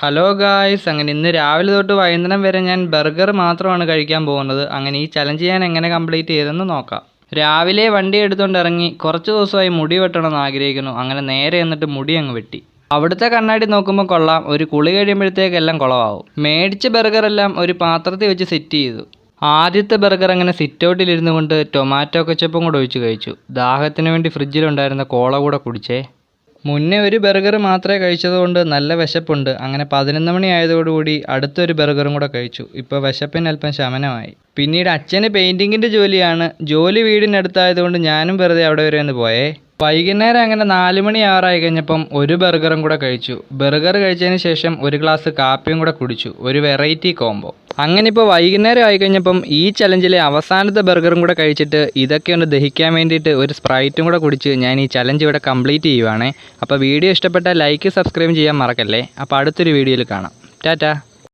Hello guys അങ്ങനെ ഇന്ന് രാവിലെ തൊട്ട് വൈകുന്നേരം വരെ ഞാൻ ബർഗർ മാത്രമാണ് കഴിക്കാൻ പോകുന്നത്. അങ്ങനെ ഈ ചലഞ്ച് ഞാൻ എങ്ങനെ കംപ്ലീറ്റ് ചെയ്തെന്ന് നോക്കാം. രാവിലെ വണ്ടി എടുത്തുകൊണ്ട് ഇറങ്ങി കുറച്ച് ദിവസമായി മുടി വെട്ടണമെന്ന് ആഗ്രഹിക്കുന്നു. അങ്ങനെ നേരെ എന്നിട്ട് മുടി അങ്ങ് വെട്ടി. അവിടുത്തെ കണ്ണാടി നോക്കുമ്പോൾ കൊള്ളാം. ഒരു കുളി കഴിയുമ്പോഴത്തേക്കെല്ലാം കുളമാവും മേടിച്ച ബർഗർ എല്ലാം ഒരു പാത്രത്തിൽ വെച്ച് സെറ്റ് ചെയ്തു. ആദ്യത്തെ ബർഗർ അങ്ങനെ സിറ്റൗട്ടിലിരുന്നു കൊണ്ട് ടൊമാറ്റോ കെച്ചപ്പും കൂടെ ഒഴിച്ച് കഴിച്ചു. ദാഹത്തിന് വേണ്ടി ഫ്രിഡ്ജിലുണ്ടായിരുന്ന കോള കൂടെ കുടിച്ചേ. മുന്നേ ഒരു ബർഗർ മാത്രമേ കഴിച്ചതുകൊണ്ട് നല്ല വിശപ്പുണ്ട്. അങ്ങനെ പതിനൊന്ന് മണി ആയതോടുകൂടി അടുത്തൊരു ബർഗറും കൂടെ കഴിച്ചു. ഇപ്പോൾ വിശപ്പിന് അല്പം ശമനമായി. പിന്നീട് അച്ഛന് പെയിന്റിങ്ങിന്റെ ജോലിയാണ്. ജോലി വീടിനടുത്തായതുകൊണ്ട് ഞാനും വെറുതെ അവിടെ വരെ ഒന്ന് പോയേ. വൈകുന്നേരം അങ്ങനെ നാല് മണി ആറായി കഴിഞ്ഞപ്പം ഒരു ബർഗറും കൂടെ കഴിച്ചു. ബർഗർ കഴിച്ചതിന് ശേഷം ഒരു ഗ്ലാസ് കാപ്പിയും കൂടെ കുടിച്ചു. ഒരു വെറൈറ്റി കോംബോ. അങ്ങനെ ഇപ്പോൾ വൈകുന്നേരം ആയി കഴിഞ്ഞപ്പം ഈ ചലഞ്ചിലെ അവസാനത്തെ ബർഗറും കൂടെ കഴിച്ചിട്ട് ഇതൊക്കെ ഒന്ന് ദഹിക്കാൻ വേണ്ടിയിട്ട് ഒരു സ്പ്രൈറ്റും കൂടെ കുടിച്ച് ഞാൻ ഈ ചലഞ്ച് ഇവിടെ കംപ്ലീറ്റ് ചെയ്യുവാണേ. അപ്പോൾ വീഡിയോ ഇഷ്ടപ്പെട്ടാൽ ലൈക്ക് സബ്സ്ക്രൈബ് ചെയ്യാൻ മറക്കല്ലേ? അപ്പോൾ അടുത്തൊരു വീഡിയോയിൽ കാണാം. ടാറ്റാ.